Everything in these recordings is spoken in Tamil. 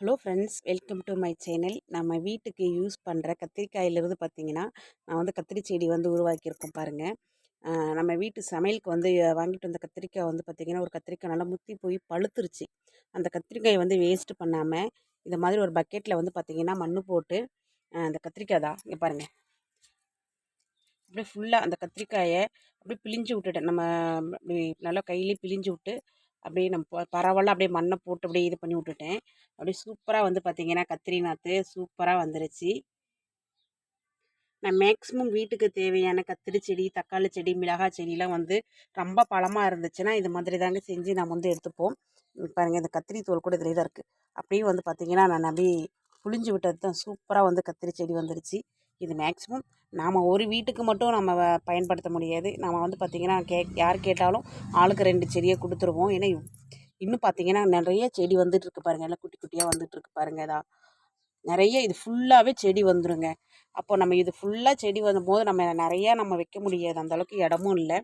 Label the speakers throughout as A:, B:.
A: Hello friends welcome to my channel. நம்ம வீட்டுக்கு யூஸ் பண்ணுற கத்திரிக்காயிலிருந்து பார்த்தீங்கன்னா நான் வந்து கத்திரி செடி வந்து உருவாக்கியிருக்கோம் பாருங்கள் நம்ம வீட்டு சமையலுக்கு வந்து வாங்கிட்டு வந்த கத்திரிக்காய் வந்து பார்த்திங்கன்னா ஒரு கத்திரிக்காய் நல்லா முத்தி போய் பழுத்துருச்சு. அந்த கத்திரிக்காயை வந்து வேஸ்ட்டு பண்ணாமல் இந்த மாதிரி ஒரு பக்கெட்டில் வந்து பார்த்திங்கன்னா மண் போட்டு அந்த கத்திரிக்காய் தான். இங்கே பாருங்கள் அப்படியே ஃபுல்லாக அந்த கத்திரிக்காயை அப்படியே பிழிஞ்சு விட்டுட்டேன். நம்ம நல்லா கையிலே பிழிஞ்சு விட்டு அப்படியே நம்ம பரவாயில்ல அப்படியே மண்ணை போட்டு அப்படியே இது பண்ணி விட்டுட்டேன். அப்படியே சூப்பராக வந்து பார்த்திங்கன்னா கத்திரி நாற்று சூப்பராக வந்துருச்சு. நான் மேக்ஸிமம் வீட்டுக்கு தேவையான கத்திரி செடி தக்காளி செடி மிளகாய் செடியெலாம் வந்து ரொம்ப பழமாக இருந்துச்சுன்னா இது மாதிரி தாங்க செஞ்சு நம்ம வந்து எடுத்துப்போம். பாருங்கள் இந்த கத்திரி தோல் கூட இதில் தான் இருக்குது அப்படியே வந்து பார்த்திங்கன்னா நான் அப்படியே புளிஞ்சு விட்டது தான். சூப்பராக வந்து கத்திரி செடி வந்துருச்சு. இது மேக்ஸிமம். நாம் ஒரு வீட்டுக்கு மட்டும் நம்ம பயன்படுத்த முடியாது. நம்ம வந்து பார்த்திங்கன்னா கே யார் கேட்டாலும் ஆளுக்கு ரெண்டு செடியை கொடுத்துருவோம். ஏன்னா இன்னும் பார்த்தீங்கன்னா நிறைய செடி வந்துட்டுருக்கு பாருங்கள் எல்லாம் குட்டி குட்டியாக வந்துட்டுருக்கு பாருங்கள் இதா நிறைய இது ஃபுல்லாகவே செடி வந்துடுங்க அப்போ நம்ம இது ஃபுல்லாக செடி வரும்போது நம்ம நிறையா நம்ம வைக்க முடியாது. அந்தளவுக்கு இடமும் இல்லை.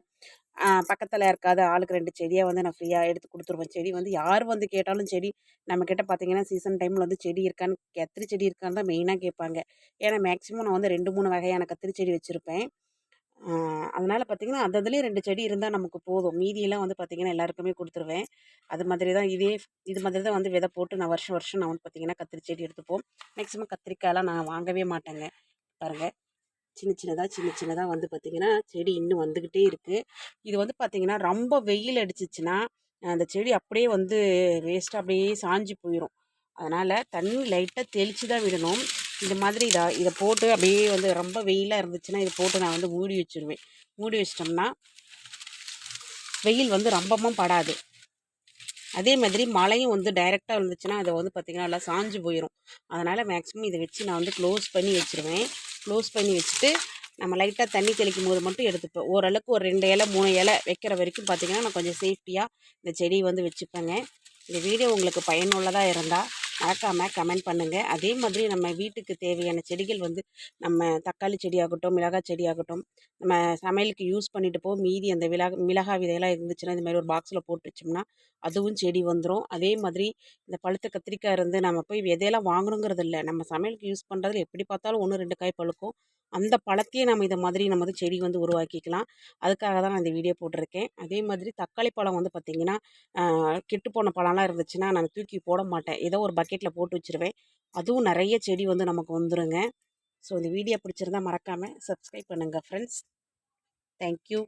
A: பக்கத்தில் இருக்காத ஆளுக்கு ரெண்டு செடியாக வந்து நான் ஃப்ரீயாக எடுத்து கொடுத்துருவேன். செடி வந்து யார் வந்து கேட்டாலும் செடி நம்மக்கிட்ட பார்த்தீங்கன்னா சீசன் டைமில் வந்து செடி இருக்கான்னு கத்திரி செடி இருக்கான்னு தான் மெயினாக கேட்பாங்க. ஏன்னா மேக்ஸிமம் நான் வந்து ரெண்டு மூணு வகையான கத்திரி செடி வச்சுருப்பேன். அதனால் பார்த்திங்கன்னா அந்த இதுலேயும் ரெண்டு செடி இருந்தால் நமக்கு போதும். மீதியெல்லாம் வந்து பார்த்திங்கன்னா எல்லாருக்குமே கொடுத்துருவேன். அது மாதிரி தான் இதே இது மாதிரி தான் வந்து விதை போட்டு நான் வருஷம் வருஷம் நான் வந்து பார்த்திங்கன்னா கத்திரி செடி எடுத்துப்போம். மேக்ஸிமம் கத்திரிக்காயெலாம் நான் வாங்கவே மாட்டேங்க. பாருங்கள் சின்ன சின்னதாக சின்ன சின்னதாக வந்து பார்த்திங்கன்னா செடி இன்னும் வந்துக்கிட்டே இருக்குது இது வந்து பார்த்திங்கன்னா ரொம்ப வெயில் அடிச்சிச்சுன்னா அந்த செடி அப்படியே வந்து வேஸ்ட்டாக அப்படியே சாஞ்சு போயிடும் அதனால் தண்ணி லைட்டாக தெளித்து தான் விடணும். இந்த மாதிரி இதை இதை போட்டு அப்படியே வந்து ரொம்ப வெயிலாக இருந்துச்சுன்னா இதை போட்டு நான் வந்து மூடி வச்சுருவேன். மூடி வச்சிட்டோம்னா வெயில் வந்து ரொம்பவும் படாது. அதே மாதிரி மழையும் வந்து டைரெக்டாக இருந்துச்சுன்னா அதை வந்து பார்த்திங்கன்னா நல்லா சாஞ்சு போயிடும் அதனால் மேக்ஸிமம் இதை வச்சு நான் வந்து க்ளோஸ் பண்ணி வச்சுருவேன். க்ளோஸ் பண்ணி வச்சுட்டு நம்ம லைட்டாக தண்ணி தெளிக்கும் போது மட்டும் எடுத்துப்பேன். ஓரளவுக்கு ஒரு ரெண்டு இலை மூணு இலை வைக்கிற வரைக்கும் பார்த்திங்கன்னா நான் கொஞ்சம் சேஃப்டியாக இந்த செடி வந்து வச்சுப்பேங்க. இந்த வீடியோ உங்களுக்கு பயனுள்ளதாக இருந்தால் மறக்காமல் கமெண்ட் பண்ணுங்கள் அதே மாதிரி நம்ம வீட்டுக்கு தேவையான செடிகள் வந்து நம்ம தக்காளி செடியாகட்டும் மிளகாய் செடியாகட்டும் நம்ம சமையலுக்கு யூஸ் பண்ணிட்டு போ மீதி அந்த மிளகா மிளகாய் விதையெல்லாம் இருந்துச்சுன்னா இந்த மாதிரி ஒரு பாக்ஸில் போட்டு வச்சோம்னா அதுவும் செடி வந்துடும் அதே மாதிரி இந்த பழுத்த கத்திரிக்காய் இருந்து நம்ம போய் விதையெல்லாம் வாங்கணுங்கிறது இல்லை. நம்ம சமையலுக்கு யூஸ் பண்ணுறதுல எப்படி பார்த்தாலும் ஒன்று ரெண்டு காய் பழுக்கும். அந்த பழத்தையே நம்ம இதை மாதிரி நம்ம வந்து செடி வந்து உருவாக்கிக்கலாம். அதுக்காக தான் நான் இந்த வீடியோ போட்டிருக்கேன். அதே மாதிரி தக்காளி பழம் வந்து பார்த்திங்கன்னா கெட்டு போன பழம்லாம் இருந்துச்சுன்னா நான் தூக்கி போட மாட்டேன். ஏதோ ஒரு பக்கெட்டில் போட்டு வச்சுருவேன். அதுவும் நிறைய செடி வந்து நமக்கு வந்துடுங்க ஸோ இந்த வீடியோ பிடிச்சிருந்தா மறக்காமல் சப்ஸ்கிரைப் பண்ணுங்கள் ஃப்ரெண்ட்ஸ் தேங்க்யூ